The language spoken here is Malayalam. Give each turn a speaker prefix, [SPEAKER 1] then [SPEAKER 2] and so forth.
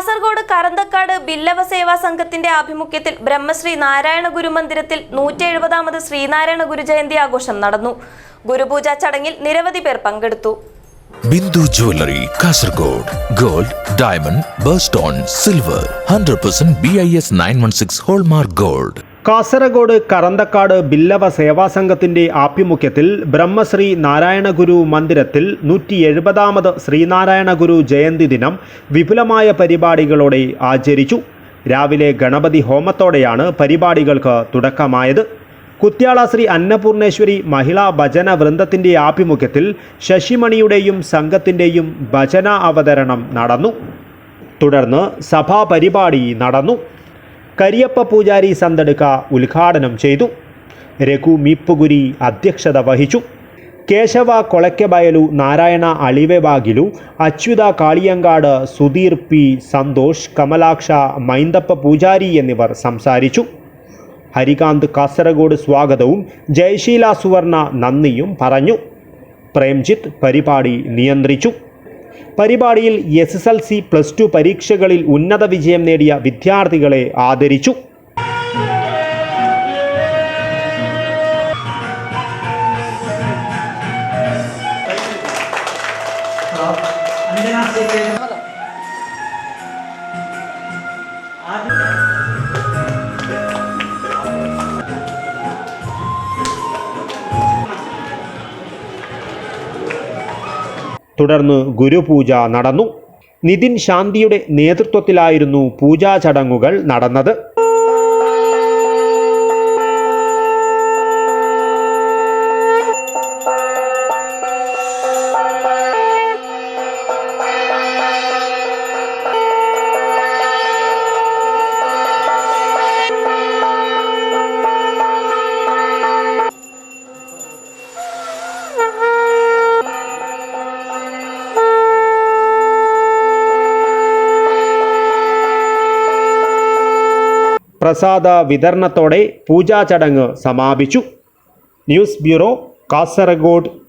[SPEAKER 1] കാസർഗോഡ് കറന്തക്കാട് ബില്ലവ സേവാ സംഘത്തിന്റെ ആഭിമുഖ്യത്തിൽ ബ്രഹ്മശ്രീ നാരായണ ഗുരു മന്ദിരത്തിൽ നൂറ്റി എഴുപതാമത് ശ്രീനാരായണ ഗുരു ജയന്തി ആഘോഷം നടന്നു. ഗുരുപൂജ ചടങ്ങിൽ നിരവധി പേർ പങ്കെടുത്തു.
[SPEAKER 2] Bindu jewellery Kasaragod. Gold diamond birthstone silver. Hundred percent B I S nine one six hallmark gold.
[SPEAKER 3] Kasaragod Karanthakkad Billava Seva സംഘത്തിന്റെ ആഭിമുഖ്യത്തിൽ ബ്രഹ്മശ്രീ നാരായണഗുരു മന്ദിരത്തിൽ നൂറ്റി എഴുപതാമത് ശ്രീനാരായണഗുരു ജയന്തി ദിനം വിപുലമായ പരിപാടികളോടെ ആചരിച്ചു. രാവിലെ ഗണപതി ഹോമത്തോടെയാണ് പരിപാടികൾക്ക് തുടക്കമായത്. കുത്യാള ശ്രീ അന്നപൂർണേശ്വരി മഹിളാ ഭജന വൃന്ദത്തിന്റെ ആഭിമുഖ്യത്തിൽ ശശിമണിയുടെയും സംഘത്തിന്റെയും ഭജന അവതരണം നടന്നു. തുടർന്ന് സഭാപരിപാടി നടന്നു. കരിയപ്പ പൂജാരി സന്തടുക്ക ഉദ്ഘാടനം ചെയ്തു. രഘു മീപ്പുകുരി അധ്യക്ഷത വഹിച്ചു. കേശവ കൊളക്കബയലു നാരായണ അളിവെബാഗിലു അച്യുത കാളിയങ്കാട് സുധീർ പി സന്തോഷ് കമലാക്ഷ മൈന്ദപ്പ പൂജാരി എന്നിവർ സംസാരിച്ചു. ഹരികാന്ത് കാസർഗോഡ് സ്വാഗതവും ജയശീല സുവർണ നന്ദിയും പറഞ്ഞു. പ്രേംജിത്ത് പരിപാടി നിയന്ത്രിച്ചു. പരിപാടിയിൽ S S L C plus two പരീക്ഷകളിൽ ഉന്നത വിജയം നേടിയ വിദ്യാർത്ഥികളെ ആദരിച്ചു.
[SPEAKER 4] ആദ്യം
[SPEAKER 3] തുടർന്ന് ഗുരുപൂജ നടന്നു. നിതിൻ ശാന്തിയുടെ നേതൃത്വത്തിലായിരുന്നു പൂജാ ചടങ്ങുകൾ നടന്നത്. പ്രസാദ വിതരണത്തോടെ പൂജാ ചടങ്ങ് സമാപിച്ചു. News bureau Kasaragod.